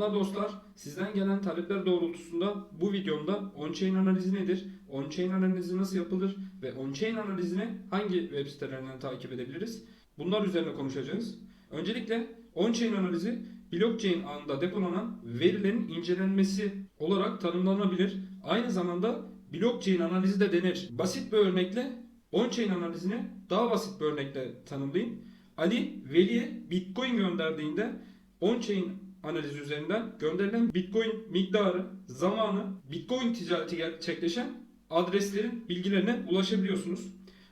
Selamlar dostlar. Sizden gelen talepler doğrultusunda bu videomda on-chain analizi nedir? On-chain analizi nasıl yapılır? Ve on-chain analizini hangi web sitelerinden takip edebiliriz? Bunlar üzerine konuşacağız. Öncelikle on-chain analizi blockchain ağında depolanan verilerin incelenmesi olarak tanımlanabilir. Aynı zamanda blockchain analizi de denir. Basit bir örnekle on-chain analizini daha basit bir örnekle tanımlayayım. Ali Veli'ye Bitcoin gönderdiğinde on-chain analizi üzerinden gönderilen Bitcoin miktarı, zamanı, Bitcoin ticareti gerçekleşen adreslerin bilgilerine ulaşabiliyorsunuz.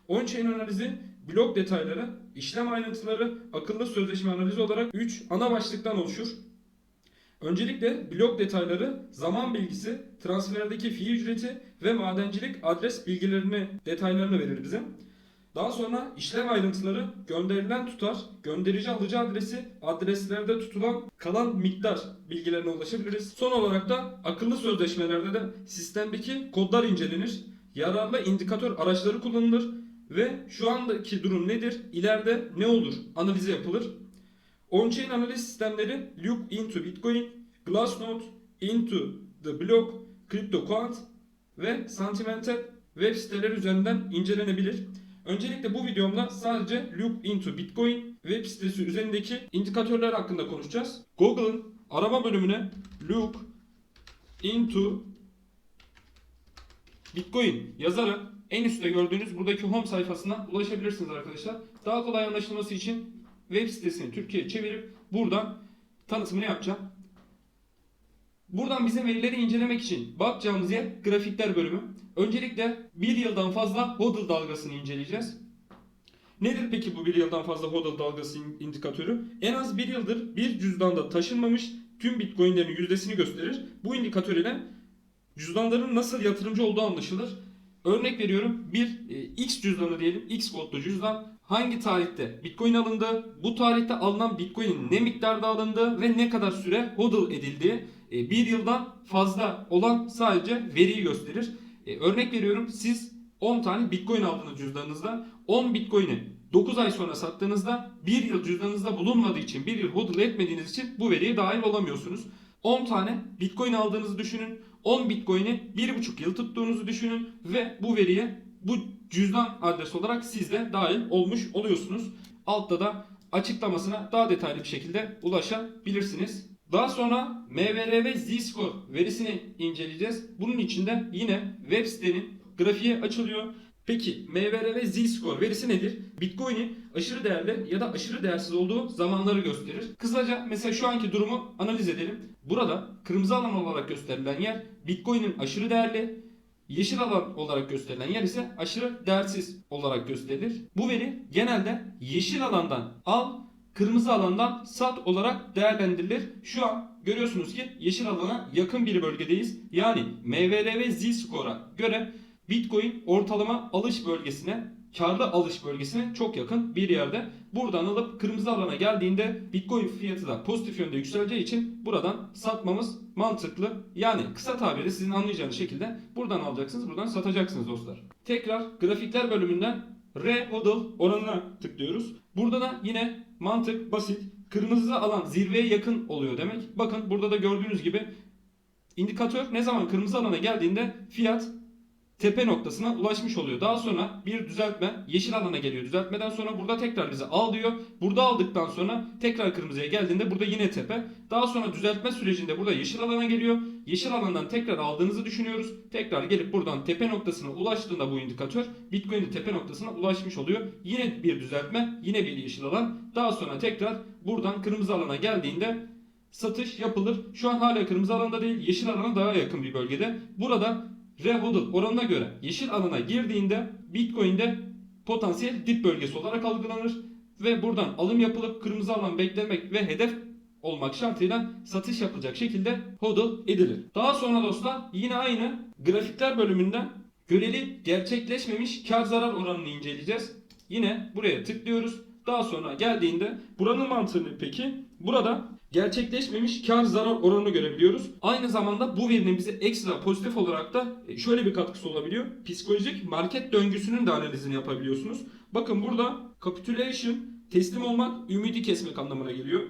On-chain analizi blok detayları, işlem ayrıntıları, akıllı sözleşme analizi olarak 3 ana başlıktan oluşur. Öncelikle blok detayları, zaman bilgisi, transferdeki fi ücreti ve madencilik adres bilgilerini, detaylarını verir bize. Daha sonra işlem ayrıntıları, gönderilen tutar, gönderici alıcı adresi, adreslerde tutulan kalan miktar bilgilerine ulaşabiliriz. Son olarak da akıllı sözleşmelerde de sistemdeki kodlar incelenir. Yararlı indikatör araçları kullanılır ve şu andaki durum nedir, ileride ne olur analizi yapılır. On-chain analiz sistemleri Look into Bitcoin, Glassnode, Into the Block, CryptoQuant ve Sentimental web siteleri üzerinden incelenebilir. Öncelikle bu videomda sadece Look into Bitcoin web sitesi üzerindeki indikatörler hakkında konuşacağız. Google'ın arama bölümüne Look into Bitcoin yazarak en üstte gördüğünüz buradaki home sayfasına ulaşabilirsiniz arkadaşlar. Daha kolay anlaşılması için web sitesini Türkiye'ye çevirip buradan tanıtımını yapacağım. Buradan bizim verileri incelemek için bakacağımız yer grafikler bölümü. Öncelikle bir yıldan fazla hodl dalgasını inceleyeceğiz. Nedir peki bu bir yıldan fazla hodl dalgası in- indikatörü? En az bir yıldır bir cüzdanda taşınmamış tüm bitcoinlerin yüzdesini gösterir. Bu indikatör ile cüzdanların nasıl yatırımcı olduğu anlaşılır. Örnek veriyorum bir e, X cüzdanı diyelim X kodlu cüzdan hangi tarihte Bitcoin alındı, bu tarihte alınan Bitcoin'in ne miktarda alındığı ve ne kadar süre hodl edildiği e, bir yıldan fazla olan sadece veriyi gösterir. E, örnek veriyorum siz 10 tane Bitcoin aldınız cüzdanınızda 10 Bitcoin'i 9 ay sonra sattığınızda 1 yıl cüzdanınızda bulunmadığı için 1 yıl hodl etmediğiniz için bu veriye dahil olamıyorsunuz. 10 tane Bitcoin aldığınızı düşünün. 10 Bitcoin'i 1,5 yıl tuttuğunuzu düşünün ve bu veriye bu cüzdan adresi olarak siz de dahil olmuş oluyorsunuz. Altta da açıklamasına daha detaylı bir şekilde ulaşabilirsiniz. Daha sonra MVR ve Z-Score verisini inceleyeceğiz. Bunun için de yine web sitenin grafiği açılıyor. Peki MVR ve Z-Score verisi nedir? Bitcoin'in aşırı değerli ya da aşırı değersiz olduğu zamanları gösterir. Kısaca mesela şu anki durumu analiz edelim. Burada kırmızı alan olarak gösterilen yer Bitcoin'in aşırı değerli, yeşil alan olarak gösterilen yer ise aşırı değersiz olarak gösterilir. Bu veri genelde yeşil alandan al, kırmızı alandan sat olarak değerlendirilir. Şu an görüyorsunuz ki yeşil alana yakın bir bölgedeyiz. Yani MVR ve Z-Score'a göre Bitcoin ortalama alış bölgesine, karlı alış bölgesine çok yakın bir yerde. Buradan alıp kırmızı alana geldiğinde Bitcoin fiyatı da pozitif yönde yükseleceği için buradan satmamız mantıklı. Yani kısa tabirle sizin anlayacağınız şekilde buradan alacaksınız, buradan satacaksınız dostlar. Tekrar grafikler bölümünden R hodl oranına tıklıyoruz. Burada da yine mantık basit. Kırmızı alan zirveye yakın oluyor demek. Bakın burada da gördüğünüz gibi indikatör ne zaman kırmızı alana geldiğinde fiyat tepe noktasına ulaşmış oluyor. Daha sonra bir düzeltme yeşil alana geliyor. Düzeltmeden sonra burada tekrar bize al diyor. Burada aldıktan sonra tekrar kırmızıya geldiğinde burada yine tepe. Daha sonra düzeltme sürecinde burada yeşil alana geliyor. Yeşil alandan tekrar aldığınızı düşünüyoruz. Tekrar gelip buradan tepe noktasına ulaştığında bu indikatör Bitcoin'in tepe noktasına ulaşmış oluyor. Yine bir düzeltme, yine bir yeşil alan. Daha sonra tekrar buradan kırmızı alana geldiğinde satış yapılır. Şu an hala kırmızı alanda değil, yeşil alana daha yakın bir bölgede. Burada Rehodl oranına göre yeşil alana girdiğinde Bitcoin'de potansiyel dip bölgesi olarak algılanır ve buradan alım yapılıp kırmızı alan beklemek ve hedef olmak şartıyla satış yapılacak şekilde hodl edilir. Daha sonra dostlar yine aynı grafikler bölümünden göreli gerçekleşmemiş kar zarar oranını inceleyeceğiz. Yine buraya tıklıyoruz. Daha sonra geldiğinde buranın mantığını peki burada gerçekleşmemiş kar zarar oranını görebiliyoruz. Aynı zamanda bu verinin bize ekstra pozitif olarak da e, şöyle bir katkısı olabiliyor. Psikolojik market döngüsünün de analizini yapabiliyorsunuz. Bakın burada capitulation teslim olmak ümidi kesmek anlamına geliyor.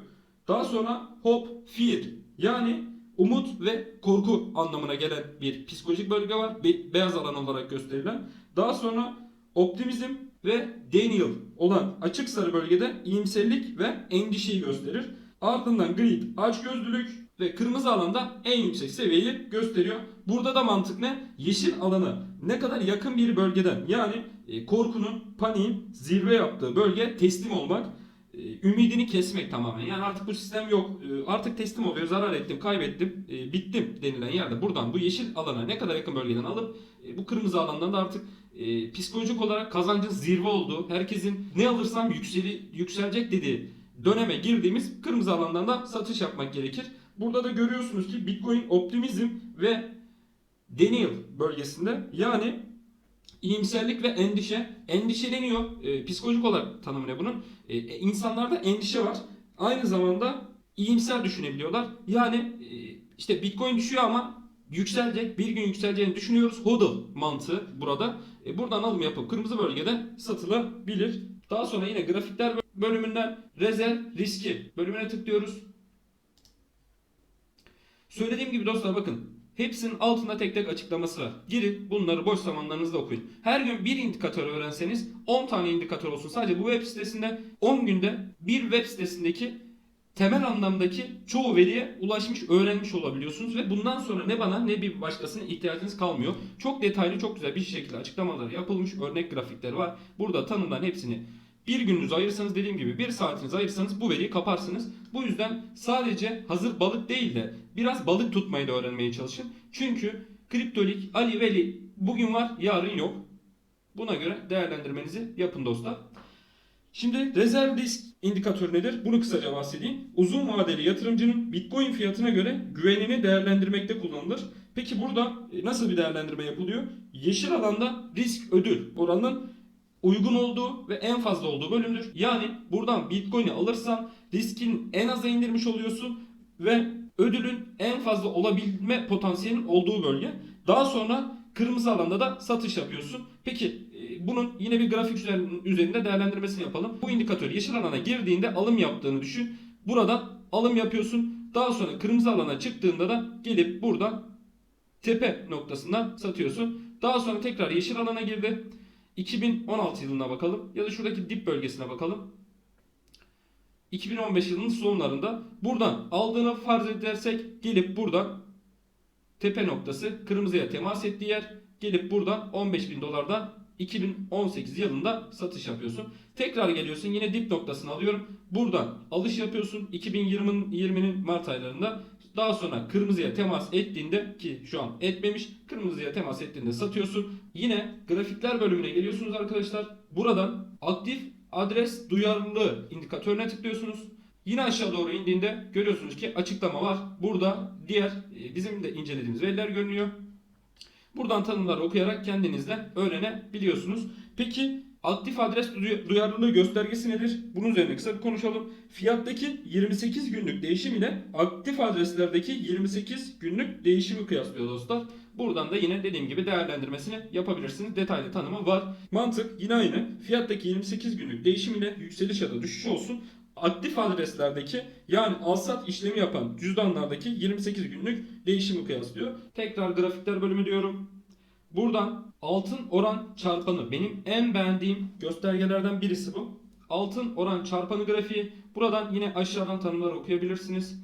Daha sonra hope, fear yani umut ve korku anlamına gelen bir psikolojik bölge var. Be- beyaz alan olarak gösterilen. Daha sonra optimizm ve denial olan açık sarı bölgede iyimserlik ve endişeyi gösterir. Ardından greed, açgözlülük ve kırmızı alanda en yüksek seviyeyi gösteriyor. Burada da mantık ne? Yeşil alana ne kadar yakın bir bölgeden yani e, korkunun, paniğin zirve yaptığı bölge teslim olmak, e, ümidini kesmek tamamen. Yani artık bu sistem yok. E, Artık teslim oluyor. Zarar ettim, kaybettim, bittim denilen yerde buradan bu yeşil alana ne kadar yakın bölgeden alıp bu kırmızı alandan da artık e, psikolojik olarak kazancın zirve olduğu, herkesin ne alırsam yükseli, yükselecek dediği döneme girdiğimiz kırmızı alandan da satış yapmak gerekir. Burada da görüyorsunuz ki Bitcoin optimizm ve denial bölgesinde yani iyimserlik ve endişe endişeleniyor. E, psikolojik olarak tanımı ne bunun? E, e, insanlarda endişe var. Aynı zamanda iyimser düşünebiliyorlar. Yani e, işte Bitcoin düşüyor ama yükselecek, bir gün yükseleceğini düşünüyoruz. Hodl mantığı burada. E, buradan alım yapıp kırmızı bölgede satılabilir. Daha sonra yine grafikler bölümünden rezerv riski bölümüne tıklıyoruz. Söylediğim gibi dostlar bakın hepsinin altında tek tek açıklaması var. Girin bunları boş zamanlarınızda okuyun. Her gün bir indikatör öğrenseniz 10 tane indikatör olsun. Sadece bu web sitesinde 10 günde bir web sitesindeki temel anlamdaki çoğu veriye ulaşmış, öğrenmiş olabiliyorsunuz ve bundan sonra ne bana ne bir başkasına ihtiyacınız kalmıyor. Çok detaylı, çok güzel bir şekilde açıklamaları yapılmış, örnek grafikleri var. Burada tanımdan hepsini bir gününüzü ayırsanız dediğim gibi bir saatinizi ayırsanız bu veriyi kaparsınız. Bu yüzden sadece hazır balık değil de biraz balık tutmayı da öğrenmeye çalışın. Çünkü kriptolik, Ali Veli bugün var yarın yok. Buna göre değerlendirmenizi yapın dostlar. Şimdi rezerv risk indikatörü nedir? Bunu kısaca bahsedeyim. Uzun vadeli yatırımcının Bitcoin fiyatına göre güvenini değerlendirmekte kullanılır. Peki burada e, nasıl bir değerlendirme yapılıyor? Yeşil alanda risk ödül oranının uygun olduğu ve en fazla olduğu bölümdür. Yani buradan Bitcoin'i alırsan riskin en aza indirmiş oluyorsun ve ödülün en fazla olabilme potansiyelinin olduğu bölge. Daha sonra kırmızı alanda da satış yapıyorsun. Peki bunun yine bir grafik üzerinde- değerlendirmesini yapalım. Bu indikatör yeşil alana girdiğinde alım yaptığını düşün. Buradan alım yapıyorsun. Daha sonra kırmızı alana çıktığında da gelip buradan tepe noktasından satıyorsun. Daha sonra tekrar yeşil alana girdi. 2016 yılına bakalım ya da şuradaki dip bölgesine bakalım. 2015 yılının sonlarında buradan aldığını farz edersek gelip buradan tepe noktası kırmızıya temas ettiği yer gelip buradan 15 bin dolardan 2018 yılında satış yapıyorsun. Tekrar geliyorsun yine dip noktasını alıyorum. Buradan alış yapıyorsun 2020'nin 20'nin Mart aylarında. Daha sonra kırmızıya temas ettiğinde ki şu an etmemiş kırmızıya temas ettiğinde satıyorsun. Yine grafikler bölümüne geliyorsunuz arkadaşlar. Buradan aktif adres duyarlılığı indikatörüne tıklıyorsunuz. Yine aşağı doğru indiğinde görüyorsunuz ki açıklama var. Burada diğer e, bizim de incelediğimiz veriler görünüyor. Buradan tanımları okuyarak kendiniz de öğrenebiliyorsunuz. Peki aktif adres duy- duyarlılığı göstergesi nedir? Bunun üzerine kısa bir konuşalım. Fiyattaki 28 günlük değişim ile aktif adreslerdeki 28 günlük değişimi kıyaslıyor dostlar. Buradan da yine dediğim gibi değerlendirmesini yapabilirsiniz. Detaylı tanımı var. Mantık yine aynı. Fiyattaki 28 günlük değişim ile yükseliş ya da düşüş olsun. Aktif adreslerdeki yani alsat işlemi yapan cüzdanlardaki 28 günlük değişimi kıyaslıyor. Tekrar grafikler bölümü diyorum. Buradan altın oran çarpanı benim en beğendiğim göstergelerden birisi bu. Altın oran çarpanı grafiği. Buradan yine aşağıdan tanımları okuyabilirsiniz.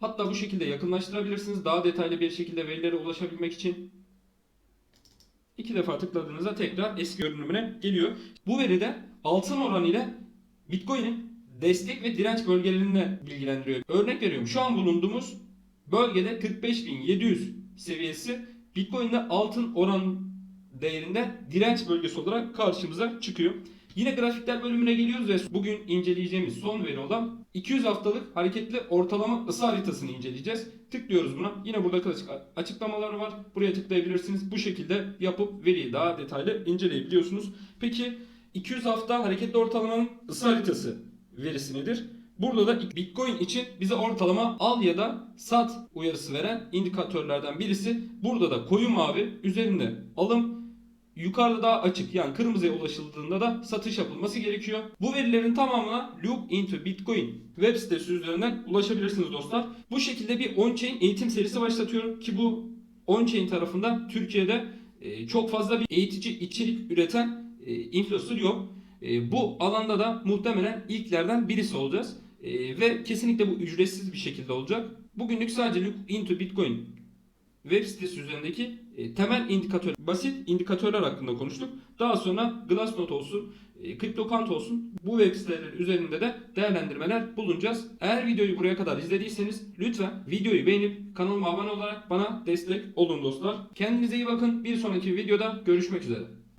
Hatta bu şekilde yakınlaştırabilirsiniz. Daha detaylı bir şekilde verilere ulaşabilmek için. İki defa tıkladığınızda tekrar eski görünümüne geliyor. Bu veride altın oranı ile Bitcoin'in destek ve direnç bölgelerini bilgilendiriyor. Örnek veriyorum. Şu an bulunduğumuz bölgede 45.700 seviyesi Bitcoin'de altın oran değerinde direnç bölgesi olarak karşımıza çıkıyor. Yine grafikler bölümüne geliyoruz ve bugün inceleyeceğimiz son veri olan 200 haftalık hareketli ortalama ısı haritasını inceleyeceğiz. Tıklıyoruz buna. Yine burada klasik açıklamaları var. Buraya tıklayabilirsiniz. Bu şekilde yapıp veriyi daha detaylı inceleyebiliyorsunuz. Peki 200 hafta hareketli ortalamanın ısı haritası verisi nedir? Burada da Bitcoin için bize ortalama al ya da sat uyarısı veren indikatörlerden birisi. Burada da koyu mavi üzerinde alım yukarıda daha açık yani kırmızıya ulaşıldığında da satış yapılması gerekiyor. Bu verilerin tamamına Look into Bitcoin web sitesi üzerinden ulaşabilirsiniz dostlar. Bu şekilde bir on-chain eğitim serisi başlatıyorum ki bu on-chain tarafında Türkiye'de e, çok fazla bir eğitici içerik üreten e, yok. E, bu alanda da muhtemelen ilklerden birisi olacağız. E, ve kesinlikle bu ücretsiz bir şekilde olacak. Bugünlük sadece Look into Bitcoin web sitesi üzerindeki e, temel indikatör, basit indikatörler hakkında konuştuk. Daha sonra Glassnode olsun, e, CryptoCount olsun bu web siteleri üzerinde de değerlendirmeler bulunacağız. Eğer videoyu buraya kadar izlediyseniz lütfen videoyu beğenip kanalıma abone olarak bana destek olun dostlar. Kendinize iyi bakın. Bir sonraki videoda görüşmek üzere.